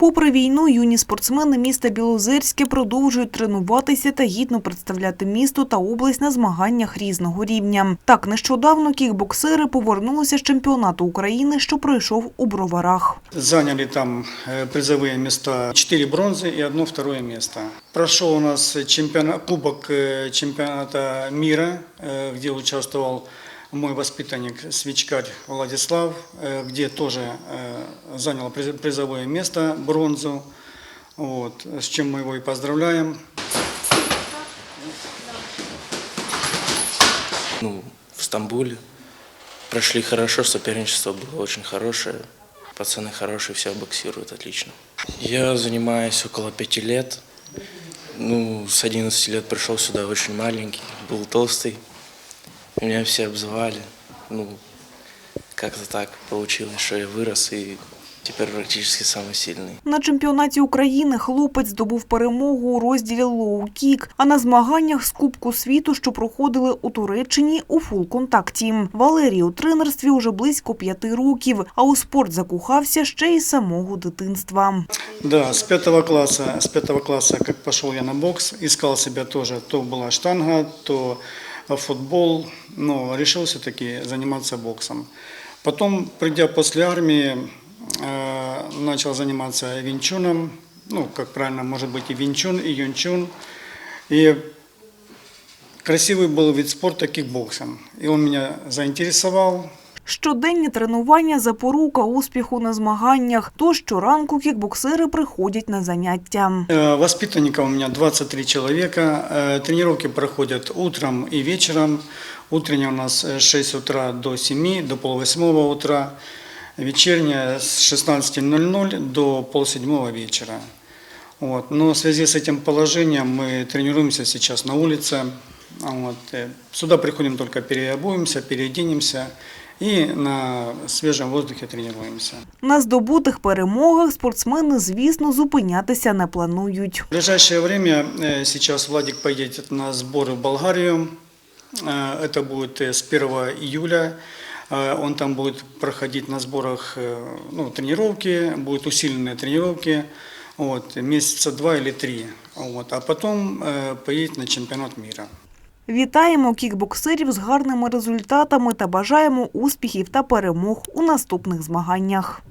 Попри війну, юні спортсмени міста Білозерське продовжують тренуватися та гідно представляти місто та область на змаганнях різного рівня. Так, нещодавно кікбоксери повернулися з чемпіонату України, що пройшов у Броварах. Заняли там э, призовые места 4 бронзы и одно второе место. Прошел у нас чемпионат, кубок э, чемпионата мира, э, где участвовал мой воспитанник Свечкарь Владислав, э, где тоже э, занял приз- призовое место, бронзу. Вот, с чем мы его и поздравляем. ну, в Стамбуле. Прошли хорошо, соперничество было очень хорошее. Пацаны хорошие, все боксируют отлично. Я занимаюсь около пяти лет. Ну, с 11 лет пришел сюда очень маленький, был толстый. Меня все обзывали. Ну, как-то так получилось, что я вырос и теперь практически самый сильный. На чемпіонаті України хлопець здобув перемогу у розділі лоу-кік, а на змаганнях з Кубку світу, що проходили у Туреччині у фул-контакті. Валерій у тренерстві уже близько п'яти років, а у спорт закохався ще й з самого дитинства. Да, с пятого класса, с пятого класса, как пошел я на бокс, искал себя тоже. То была штанга, то футбол, но решил все-таки заниматься боксом. Потом, придя после армии, э, начал заниматься винчуном, ну, как правильно, может быть и винчун, и юнчун. И красивый был вид спорта кикбоксом. И он меня заинтересовал, Щоденні тренування – запорука успіху на змаганнях. То щоранку кікбоксери приходять на заняття. Э, Воспитанников у меня 23 человека. Э, Тренировки проходят утром и вечером. Утренняя у нас э, с 6 утра до 7, до полвосьмого утра. Вечерняя с 16.00 до полседьмого вечера. Вот. Но в связи с этим положением мы тренируемся сейчас на улице. Вот. Э, Сюда приходим только переобуемся, переоденемся и на свежем воздухе тренируемся. На здобутих перемогах спортсмени, звісно, зупинятися не планують. В ближайшее время э, сейчас Владик поедет на сборы в Болгарию. Э, Это будет э, с 1 июля. Э, Он там будет проходить на сборах э, ну, тренировки, будут усиленные тренировки, вот, месяца два или три. Вот, а потом э, поедет на чемпионат мира. Вітаємо кікбоксерів з гарними результатами та бажаємо успіхів та перемог у наступних змаганнях.